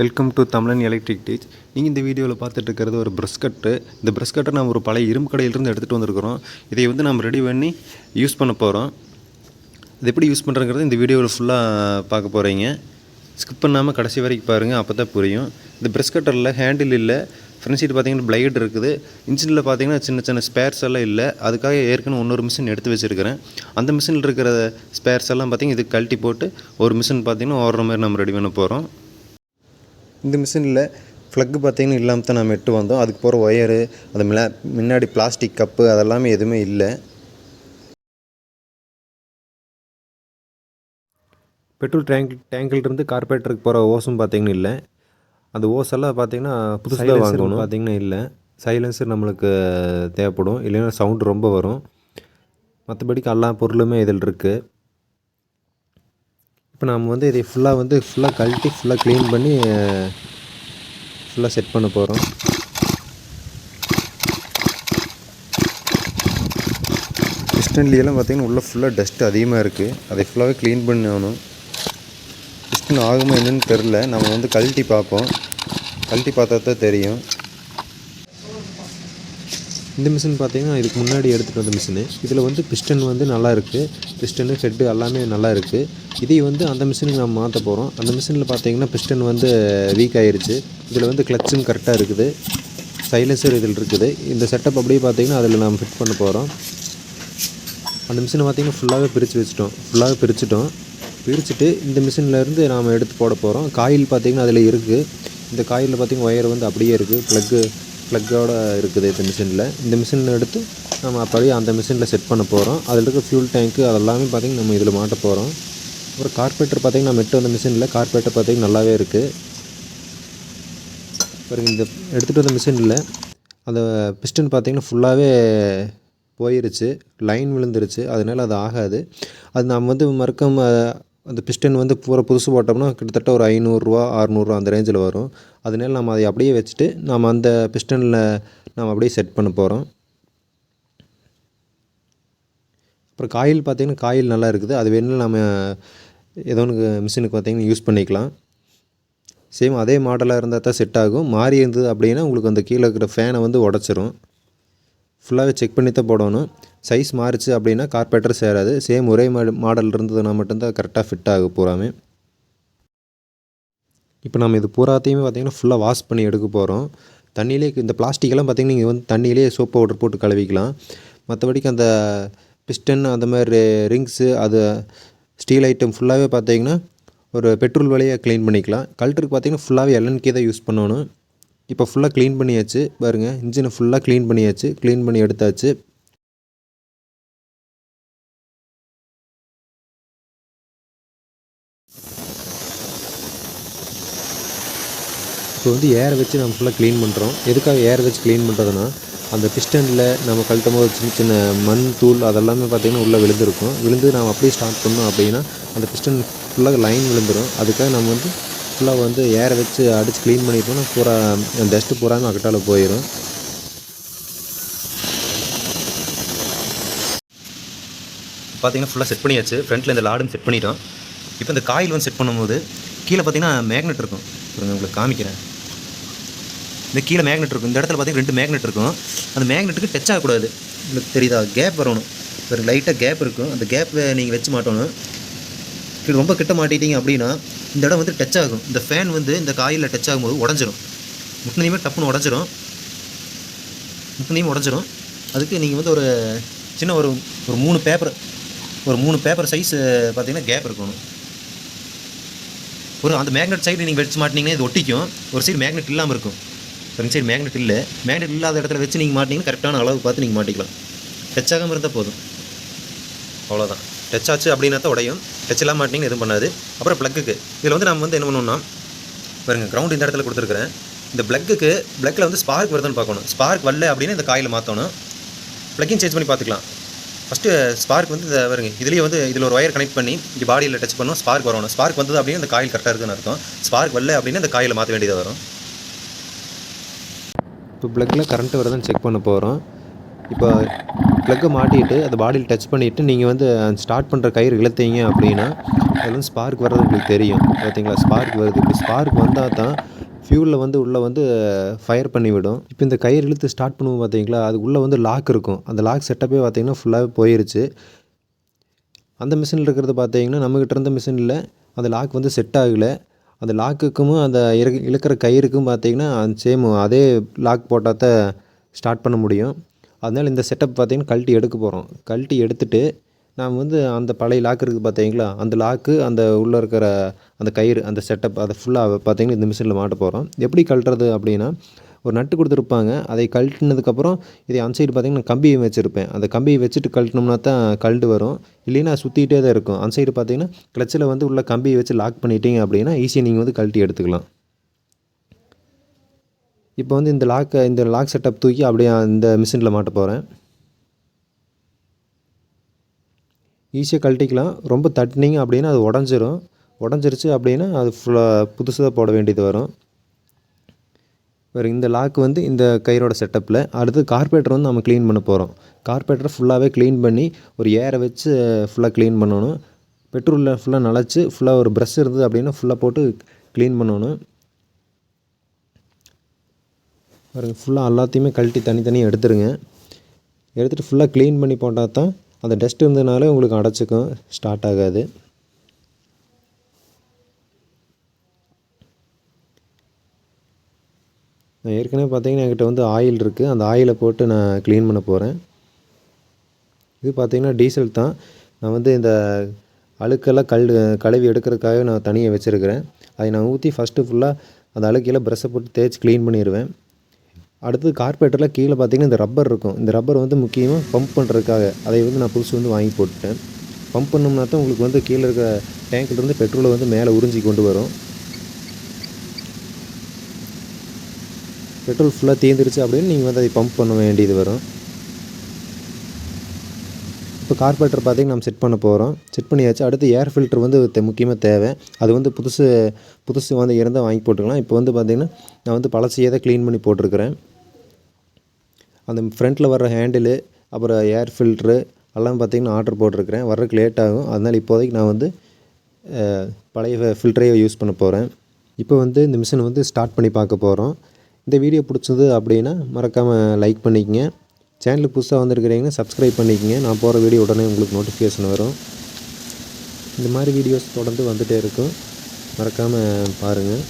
Welcome to Tamilan electric tech நீங்கள் இந்த வீடியோவில் பார்த்துட்டு இருக்கிறது ஒரு ப்ரஷ் கட்டு இந்த ப்ரஷ் கட்டை நம்ம ஒரு பழைய இரும்பு கடையிலிருந்து எடுத்துகிட்டு வந்திருக்கிறோம். இதை வந்து நம்ம ரெடி பண்ணி யூஸ் பண்ண போகிறோம் இது எப்படி யூஸ் பண்ணுறங்கிறது இந்த வீடியோவில் ஃபுல்லாக பார்க்க போகிறீங்க ஸ்கிப் பண்ணாமல் கடைசி வரைக்கும் பாருங்கள் அப்போ தான் புரியும். இந்த ப்ரஷ் கட்டரில் ஹேண்டில் இல்லை. ஃப்ரண்ட் சைடு பார்த்தீங்கன்னா பிளைட் இருக்குது. இன்ஜினில் பார்த்தீங்கன்னா சின்ன சின்ன ஸ்பேர்ஸ் எல்லாம் இல்லை. அதுக்காக ஏற்கனவே இன்னொரு மிஷின் எடுத்து வச்சுருக்கிறேன். அந்த மிஷினில் இருக்கிற ஸ்பேர்ஸ் எல்லாம் பார்த்திங்கன்னா இது கழட்டி போட்டு ஒரு மிஷின் பார்த்தீங்கன்னா ஓடுற மாதிரி நம்ம ரெடி பண்ண போகிறோம் இந்த மிஷினில் ப்ளக்கு பார்த்தீங்கன்னா இல்லாமல் தான் நம்ம எட்டு வந்தோம். அதுக்கு போகிற ஒயரு அது மிளா முன்னாடி பிளாஸ்டிக் கப்பு அதெல்லாமே எதுவுமே இல்லை. பெட்ரோல் டேங்க் டேங்கிலிருந்து கார்பரேட்டருக்கு போகிற ஓஸும் பார்த்தீங்கன்னா இல்லை. அந்த ஓஸ் எல்லாம் பார்த்தீங்கன்னா புதுசாக வாங்கணும். பார்த்தீங்கன்னா இல்லை. சைலன்சர் நம்மளுக்கு தேவைப்படும். இல்லைன்னா சவுண்டு ரொம்ப வரும். மற்றபடிக்கு எல்லா பொருளுமே இதில் இருக்குது இப்போ நம்ம வந்து இதை ஃபுல்லாக வந்து ஃபுல்லாக கழட்டி ஃபுல்லாக க்ளீன் பண்ணி ஃபுல்லாக செட் பண்ண போகிறோம் பிஸ்டன்லியெல்லாம் பார்த்திங்கன்னா உள்ளே ஃபுல்லாக டஸ்ட் அதிகமாக இருக்குது அதை ஃபுல்லாகவே க்ளீன் பண்ணணும். பிஸ்டன் ஆகுமா என்னன்னு தெரில நம்ம வந்து கழட்டி பார்ப்போம். கழட்டி பார்த்தா தான் தெரியும். இந்த மிஷின் பார்த்திங்கன்னா இதுக்கு முன்னாடி எடுத்துகிட்டு வந்த மிஷினு. இதில் வந்து பிஸ்டன் வந்து நல்லா இருக்குது பிஸ்டனு ஹெட்டு எல்லாமே நல்லா இருக்குது இதை வந்து அந்த மிஷினுக்கு நம்ம மாற்ற போகிறோம் அந்த மிஷினில் பார்த்திங்கன்னா பிஸ்டன் வந்து வீக் ஆகிருச்சு இதில் வந்து கிளச்சும் கரெக்டாக இருக்குது. சைலன்சர் இதில் இருக்குது. இந்த செட்டப் அப்படியே பார்த்தீங்கன்னா அதில் நம்ம ஃபிட் பண்ண போகிறோம் அந்த மிஷினை பார்த்திங்கன்னா ஃபுல்லாகவே பிரித்து வச்சுட்டோம். ஃபுல்லாகவே பிரிச்சுட்டோம். பிரிச்சுட்டு இந்த மிஷின்லேருந்து நாம் எடுத்து போட போகிறோம் காயில் பார்த்திங்கன்னா அதில் இருக்குது இந்த காயில் பார்த்திங்கன்னா ஒயர் வந்து அப்படியே இருக்குது ப்ளக்கு ப்ளக்கோடு இருக்குது இந்த மிஷினில். இந்த மிஷினில் எடுத்து நம்ம அப்படியே அந்த மிஷினில் செட் பண்ண போகிறோம் அதில் இருக்க ஃபியூல் டேங்க்கு அதெல்லாமே பார்த்திங்கன்னா நம்ம இதில் மாட்ட போகிறோம் அப்புறம் கார்பரேட்டர் பார்த்திங்கன்னா நம்ம வந்த மிஷினில் கார்பரேட்டர் பார்த்திங்கன்னா நல்லாவே இருக்குது அப்புறம் இந்த எடுத்துகிட்டு வந்த மிஷினில் அந்த பிஸ்டன் பார்த்திங்கன்னா ஃபுல்லாகவே போயிருச்சு. லைன் விழுந்துருச்சு. அதனால் அது ஆகாது. அது நம்ம வந்து மறுக்க அந்த பிஸ்டன் வந்து பூரா புதுசு போட்டோம்னா கிட்டத்தட்ட ஒரு ஐநூறுரூவா அறநூறுவா அந்த ரேஞ்சில் வரும். அதனால நம்ம அதை அப்படியே வச்சுட்டு நம்ம அந்த பிஸ்டனில் நம்ம அப்படியே செட் பண்ண போகிறோம் அப்புறம் காயில் பார்த்திங்கன்னா காயில் நல்லா இருக்குது. அது வேணும் நம்ம ஏதோ ஒன்று மிஷினுக்கு பார்த்திங்கன்னா யூஸ் பண்ணிக்கலாம். சேம் அதே மாடலாக இருந்தால் தான் செட் ஆகும். மாறி இருந்தது அப்படின்னா உங்களுக்கு அந்த கீழே இருக்கிற ஃபேனை வந்து உடச்சிரும். ஃபுல்லாகவே செக் பண்ணி தான் போடணும். சைஸ் மாறிச்சு அப்படின்னா கார்பெட்டர் சேராது. சேம் ஒரே மாடல் மாடல் இருந்ததுன்னா மட்டும்தான் கரெக்டாக ஃபிட் ஆகும் பூராமே. இப்போ நம்ம இது பூராத்தையுமே பார்த்திங்கன்னா ஃபுல்லாக வாஷ் பண்ணி எடுக்க போகிறோம் தண்ணியிலே இந்த பிளாஸ்டிக்கெல்லாம் பார்த்திங்கன்னா நீங்கள் வந்து தண்ணியிலே சோப் பவுடர் போட்டு கழுவிக்கலாம். மற்றபடிக்கு அந்த பிஸ்டன் அந்த மாதிரி ரிங்ஸு அது ஸ்டீல் ஐட்டம் ஃபுல்லாகவே பார்த்தீங்கன்னா ஒரு பெட்ரோல் வழியாக க்ளீன் பண்ணிக்கலாம். கல்ட்டருக்கு பார்த்தீங்கன்னா ஃபுல்லாகவே எல்என்கே தான் யூஸ் பண்ணணும். இப்போ ஃபுல்லாக க்ளீன் பண்ணியாச்சு. பாருங்கள் இன்ஜினை ஃபுல்லாக க்ளீன் பண்ணியாச்சு. க்ளீன் பண்ணி எடுத்தாச்சு. இப்போ வந்து ஏரை வச்சு நம்ம ஃபுல்லாக க்ளீன் பண்ணுறோம் எதுக்காக ஏரை வச்சு க்ளீன் பண்ணுறதுனா அந்த பிஸ்டனில் நம்ம கழட்டும் போது சின்ன சின்ன மண் தூள் அதெல்லாமே பார்த்திங்கன்னா உள்ளே விழுந்திருக்கும். விழுந்து நம்ம அப்படியே ஸ்டார்ட் பண்ணோம் அப்படின்னா அந்த பிஸ்டன் ஃபுல்லாக லைன் விழுந்துடும் அதுக்காக நம்ம வந்து ஃபுல்லாக வந்து ஏரை வச்சு அடித்து க்ளீன் பண்ணிட்டோம்னா பூரா டஸ்ட்டு பூராமே அக்கட்டால் போயிடும் பார்த்தீங்கன்னா ஃபுல்லாக செட் பண்ணியாச்சு. ஃப்ரண்ட்டில் இந்த லாடும் செட் பண்ணிட்டோம். இப்போ இந்த காயில் வந்து செட் பண்ணும்போது கீழே பார்த்தீங்கன்னா மேக்னெட் இருக்கும். பாருங்க உங்களுக்கு காமிக்கிறேன். இந்த கீழே மேக்னெட் இருக்கும். இந்த இடத்துல பார்த்தீங்கன்னா ரெண்டு மேக்னெட் இருக்கும். அந்த மேக்னெட்டுக்கு டச் ஆகக்கூடாது. உங்களுக்கு தெரியுதா? கேப் வரணும். ஒரு லைட்டாக கேப் இருக்கும். அந்த கேப்பை நீங்கள் வச்சு மாட்டணும். இது ரொம்ப கிட்ட மாட்டிட்டீங்க அப்படின்னா இந்த இடம் வந்து டச் ஆகும். இந்த ஃபேன் வந்து இந்த காயில் டச் ஆகும்போது உடஞ்சிரும். முட்டினையுமே டப்புன்னு உடஞ்சிரும். முட்டினையும் உடஞ்சிரும். அதுக்கு நீங்கள் வந்து ஒரு சின்ன ஒரு ஒரு மூணு பேப்பர் ஒரு மூணு பேப்பர் சைஸ் பார்த்தீங்கன்னா கேப் இருக்கணும். ஒரு அந்த மேக்னெட் சைடு நீங்கள் வச்சு மாட்டினீங்கன்னா இது ஒட்டிக்கும். ஒரு சைடு மேக்னெட் இல்லாமல் இருக்கும். ரெண்டு சைடு மேக்னெட் இல்லை. மேக்னெட் இல்லாத இடத்துல வச்சு நீங்கள் மாட்டிங்கன்னா கரெக்டான அளவு பார்த்து நீங்கள் மாட்டிக்கலாம். டச் ஆகாமல் இருந்தால் போதும். அவ்வளோதான் டச் ஆச்சு அப்படின்னா தான் உடையும். டச் இல்லாமல் எதுவும் பண்ணாது. அப்புறம் ப்ளக்குக்கு இதில் வந்து நம்ம வந்து என்ன பண்ணணும்னா பாருங்க கிரவுண்ட் இந்த இடத்துல கொடுத்துருக்குறேன். இந்த ப்ளக்குக்கு ப்ளக்கில் வந்து ஸ்பார்க் வருதுன்னு பார்க்கணும். ஸ்பார்க் வரல அப்படின்னு இந்த காயில் மாற்றணும் ப்ளக்கிங் சேஞ்ச் பண்ணி பார்த்துக்கலாம். ஃபஸ்ட்டு ஸ்பார்க் வந்து இந்த வருங்க இதுலேயே வந்து இதில் ஒரு ஒயர் கனெக்ட் பண்ணி இங்கே பாடியில் டச் பண்ணணும் ஸ்பார்க் வரணும். ஸ்பார்க் வந்தது அப்படின்னு இந்த காயில் கரெக்டாக இருக்குன்னு அர்த்தம். ஸ்பார்க் வரல அப்படின்னு இந்த காயில் மாற்ற வேண்டியதாக வரும். இப்போ ப்ளக்கில் கரண்ட்டு வருதுன்னு செக் பண்ண போகிறோம் இப்போ ப்ளக்கை மாட்டிட்டு அந்த பாடியில் டச் பண்ணிவிட்டு நீங்கள் வந்து ஸ்டார்ட் பண்ணுற கயிறு இழுத்தீங்க அப்படின்னா அதில் வந்து ஸ்பார்க் வர்றது உங்களுக்கு தெரியும். பார்த்தீங்களா ஸ்பார்க் வருது. இப்போ ஸ்பார்க் வந்தால் தான் ஃபியூலில் வந்து உள்ளே வந்து ஃபயர் பண்ணி விடும் இப்போ இந்த கயிறு இழுத்து ஸ்டார்ட் பண்ணுவோம் பார்த்தீங்களா அது உள்ளே வந்து லாக் இருக்கும். அந்த லாக் செட்டப்பே பார்த்தீங்கன்னா ஃபுல்லாகவே போயிருச்சு. அந்த மிஷினில் இருக்கிறது பார்த்தீங்கன்னா நம்மக்கிட்ட இருந்த மிஷினில் அந்த லாக் வந்து செட் ஆகலை. அந்த லாக்குக்கும் அந்த இறக்கு இழுக்கிற கயிறுக்கும் பார்த்தீங்கன்னா சேம் அதே லாக் போட்டால் தான் ஸ்டார்ட் பண்ண முடியும். அதனால் இந்த செட்டப் பார்த்தீங்கன்னா கழட்டி எடுக்க போகிறோம் கழட்டி எடுத்துட்டு நாம் வந்து அந்த பழைய லாக் இருக்குது பார்த்தீங்களா அந்த லாக்கு அந்த உள்ளே இருக்கிற அந்த கயிறு அந்த செட்டப் அதை ஃபுல்லாக பார்த்தீங்கன்னா இந்த மிஷினில் மாட்ட போகிறோம் எப்படி கழட்டுறது அப்படின்னா ஒரு நட்டு கொடுத்துருப்பாங்க. அதை கழட்டினதுக்கப்புறம் இதை அந்த சைடு பார்த்திங்கன்னா கம்பியை வச்சுருப்பேன். அந்த கம்பியை வச்சுட்டு கழட்டினோம்னா தான் கழண்டு வரும். இல்லைன்னா சுற்றிக்கிட்டே தான் இருக்கும். அந்த சைடு பார்த்தீங்கன்னா கிளச்சில் வந்து உள்ள கம்பியை வச்சு லாக் பண்ணிட்டீங்க அப்படின்னா ஈஸியாக நீங்கள் வந்து கழட்டி எடுத்துக்கலாம். இப்போ வந்து இந்த லாக்கை இந்த லாக் செட்டப் தூக்கி அப்படியே இந்த மிஷினில் மாட்ட போகிறேன் ஈஸியாக கழட்டிக்கலாம். ரொம்ப தட்டினீங்க அப்படின்னா அது உடஞ்சிரும். உடஞ்சிருச்சு அப்படின்னா அது ஃபுல்லாக புதுசாக போட வேண்டியது வரும். வேறு இந்த லாக் வந்து இந்த கயிறோட செட்டப்பில் அடுத்து கார்பரேட்டர் வந்து நம்ம க்ளீன் பண்ண போகிறோம் கார்பரேட்டரை ஃபுல்லாகவே க்ளீன் பண்ணி ஒரு ஏரை வச்சு ஃபுல்லாக க்ளீன் பண்ணணும். பெட்ரோலில் ஃபுல்லாக நனைச்சி ஃபுல்லாக ஒரு ப்ரஷ் இருந்தது அப்படின்னா ஃபுல்லாக போட்டு க்ளீன் பண்ணணும். பாருங்கள் ஃபுல்லாக எல்லாத்தையுமே கழட்டி தனித்தனியாக எடுத்துருங்க. எடுத்துகிட்டு ஃபுல்லாக க்ளீன் பண்ணி போட்டால் தான் அந்த டஸ்ட் இருந்ததுனாலே உங்களுக்கு அடைச்சிக்கும் ஸ்டார்ட் ஆகாது. நான் ஏற்கனவே பார்த்தீங்கன்னா என்கிட்ட வந்து ஆயில் இருக்குது அந்த ஆயிலை போட்டு நான் க்ளீன் பண்ண போகிறேன் இது பார்த்திங்கன்னா டீசல் தான். நான் வந்து இந்த அழுக்கெல்லாம் கல் கழுவி எடுக்கிறதுக்காக நான் தனியாக வச்சுருக்கிறேன். அதை நான் ஊற்றி ஃபஸ்ட்டு ஃபுல்லாக அந்த அழுக்கையில் ப்ரெஷ்ஷை போட்டு தேய்ச்சி க்ளீன் பண்ணிடுவேன் அடுத்து கார்பரேட்டரில் கீழே பார்த்தீங்கன்னா இந்த ரப்பர் இருக்கும். இந்த ரப்பர் வந்து முக்கியமாக பம்ப் பண்ணுறதுக்காக அதை வந்து நான் புதுசு வந்து வாங்கி போட்டுட்டேன். பம்ப் பண்ணோம்னா தான் உங்களுக்கு வந்து கீழே இருக்க டேங்க்லேருந்து பெட்ரோலை வந்து மேலே உறிஞ்சி கொண்டு வரும். பெட்ரோல் ஃபுல்லாக தீர்ந்துருச்சு அப்படின்னு நீங்கள் வந்து அதை பம்ப் பண்ண வேண்டியது வரும். இப்போ கார்பரேட்டர் பார்த்தீங்கன்னா நம்ம செட் பண்ண போகிறோம் செட் பண்ணியாச்சு. அடுத்து ஏர் ஃபில்டர் வந்து முக்கியமாக தேவை. அது வந்து புதுசு புதுசு வந்து இருந்தால் வாங்கி போட்டுக்கலாம். இப்போ வந்து பார்த்திங்கன்னா நான் வந்து பழசையே தான் க்ளீன் பண்ணி போட்டிருக்கிறேன். அந்த ஃப்ரண்ட்டில் வர்ற ஹேண்டிலு அப்புறம் ஏர் ஃபில்ட்ரு எல்லாம் பார்த்திங்கன்னா ஆர்டர் போட்டிருக்கிறேன். வர்றதுக்கு லேட் ஆகும். அதனால் இப்போதைக்கு நான் வந்து பழைய ஃபில்டரையே யூஸ் பண்ண போகிறேன் இப்போ வந்து இந்த மிஷினை வந்து ஸ்டார்ட் பண்ணி பார்க்க போகிறோம் இந்த வீடியோ பிடிச்சது அப்படின்னா மறக்காமல் லைக் பண்ணிக்கங்க. சேனலுக்கு புதுசாக வந்திருக்கிறீங்கன்னா சப்ஸ்கிரைப் பண்ணிக்கங்க. நான் போகிற வீடியோ உடனே உங்களுக்கு நோட்டிஃபிகேஷன் வரும். இந்த மாதிரி வீடியோஸ் தொடர்ந்து வந்துகிட்டே இருக்கும். மறக்காமல் பாருங்கள்